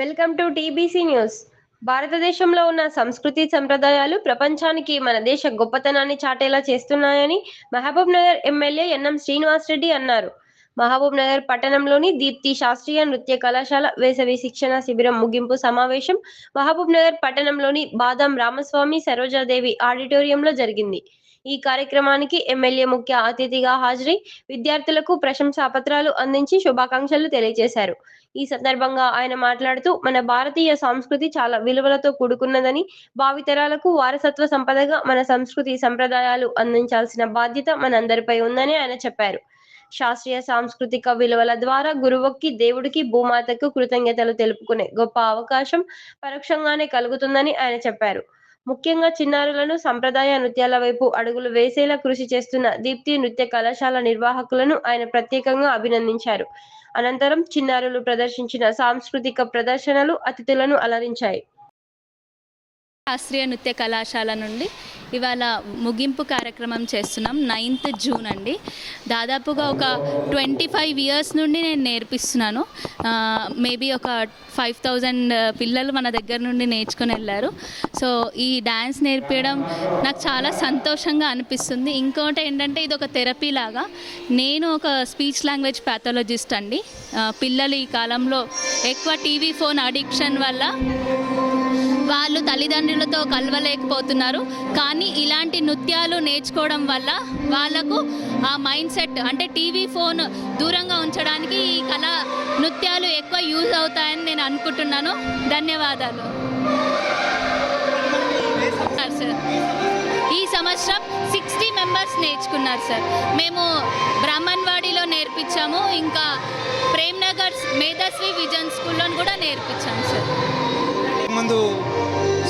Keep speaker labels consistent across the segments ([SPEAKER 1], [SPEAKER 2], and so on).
[SPEAKER 1] Welcome to TBC news. భారతదేశంలో ఉన్న సంస్కృతి సంప్రదాయాలు ప్రపంచానికి మన దేశ గొప్పతనాన్ని చాటేలా చేస్తున్నాయని మహబూబ్ నగర్ ఎమ్మెల్యే ఎన్ఎం శ్రీనివాసరెడ్డి అన్నారు. మహబూబ్ నగర్ పట్టణంలోని దీప్తి శాస్త్రీయ నృత్య కళాశాల వేసవి శిక్షణ శిబిరం ముగింపు సమావేశం మహబూబ్ నగర్ పట్టణంలోని బాదాం రామస్వామి సరోజాదేవి ఆడిటోరియంలో జరిగింది. ఈ కార్యక్రమానికి ఎమ్మెల్యే ముఖ్య అతిథిగా హాజరై విద్యార్థులకు ప్రశంసా పత్రాలు అందించి శుభాకాంక్షలు తెలియజేశారు. ఈ సందర్భంగా ఆయన మాట్లాడుతూ మన భారతీయ సంస్కృతి చాలా విలువలతో కూడుకున్నదని భావితరాలకు వారసత్వ సంపదగా మన సంస్కృతి సంప్రదాయాలు అందించాల్సిన బాధ్యత మనందరిపై ఉందని ఆయన చెప్పారు. శాస్త్రీయ సాంస్కృతిక విలువల ద్వారా గురువుకి దేవుడికి భూమాతకు కృతజ్ఞతలు తెలుపుకునే గొప్ప అవకాశం పరోక్షంగానే కలుగుతుందని ఆయన చెప్పారు. ముఖ్యంగా చిన్నారులను సంప్రదాయ నృత్యాల వైపు అడుగులు వేసేలా కృషి చేస్తున్న దీప్తి నృత్య కళాశాల నిర్వాహకులను ఆయన ప్రత్యేకంగా అభినందించారు. అనంతరం చిన్నారులు ప్రదర్శించిన సాంస్కృతిక ప్రదర్శనలు అతిథులను అలరించాయి.
[SPEAKER 2] శాస్త్రీయ నృత్య కళాశాల నుండి ఇవాళ ముగింపు కార్యక్రమం చేస్తున్నాం. నైన్త్ జూన్ అండి. దాదాపుగా ఒక ట్వంటీ ఫైవ్ ఇయర్స్ నుండి నేను నేర్పిస్తున్నాను. మేబీ ఒక ఫైవ్ థౌజండ్ పిల్లలు మన దగ్గర నుండి నేర్చుకుని వెళ్ళారు. సో ఈ డ్యాన్స్ నేర్పించడం నాకు చాలా సంతోషంగా అనిపిస్తుంది. ఇంకోటి ఏంటంటే ఇది ఒక థెరపీ లాగా. నేను ఒక స్పీచ్ లాంగ్వేజ్ ప్యాథాలజిస్ట్ అండి. పిల్లలు ఈ కాలంలో ఎక్కువ టీవీ ఫోన్ అడిక్షన్ వల్ల వాళ్ళు తల్లిదండ్రులతో కలవలేకపోతున్నారు. కానీ ఇలాంటి నృత్యాలు నేర్చుకోవడం వల్ల వాళ్ళకు ఆ మైండ్ సెట్ అంటే టీవీ ఫోన్ దూరంగా ఉంచడానికి ఈ కళ నృత్యాలు ఎక్కువ యూజ్ అవుతాయని నేను అనుకుంటున్నాను. ధన్యవాదాలు. సార్ ఈ సంవత్సరం సిక్స్టీ మెంబర్స్ నేర్చుకున్నారు సార్. మేము బ్రాహ్మణ్వాడిలో నేర్పించాము ఇంకా ప్రేమ్నగర్ మేధస్వి విజన్ స్కూల్లో కూడా నేర్పించాము సార్.
[SPEAKER 3] ముందు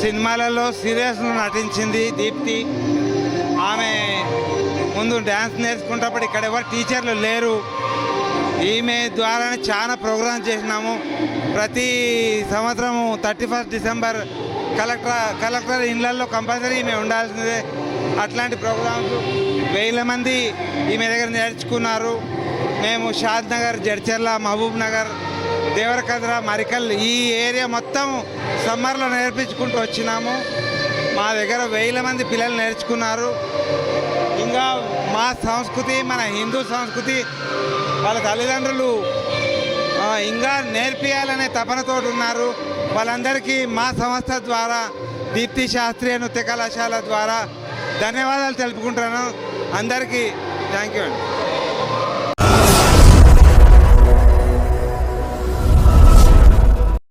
[SPEAKER 3] సినిమాలలో సీరియస్లో నటించింది దీప్తి. ఆమె ముందు డ్యాన్స్ నేర్చుకున్నప్పుడు ఇక్కడ ఎవరు టీచర్లు లేరు. ఈమె ద్వారానే చాలా ప్రోగ్రామ్స్ చేసినాము. ప్రతి సంవత్సరము thirty first December collector collector ఇళ్ళల్లో కంపల్సరీ ఈమె ఉండాల్సిందే. అట్లాంటి ప్రోగ్రామ్స్ వేల మంది ఈమె దగ్గర నేర్చుకున్నారు. మేము షాద్ నగర్ జడ్చర్ల మహబూబ్ నగర్ దేవరకద్ర మరికల్ ఈ ఏరియా మొత్తం సమ్మర్లో నేర్పించుకుంటూ వచ్చినాము. మా దగ్గర వేల మంది పిల్లలు నేర్చుకున్నారు. ఇంకా మా సంస్కృతి మన హిందూ సంస్కృతి వాళ్ళ తల్లిదండ్రులు ఇంకా నేర్పియాలనే తపనతో ఉన్నారు. వాళ్ళందరికీ మా సంస్థ ద్వారా దీప్తి శాస్త్రీయ నృత్య కళాశాల ద్వారా ధన్యవాదాలు తెలుపుకుంటున్నాను. అందరికీ థ్యాంక్ యూ అండి.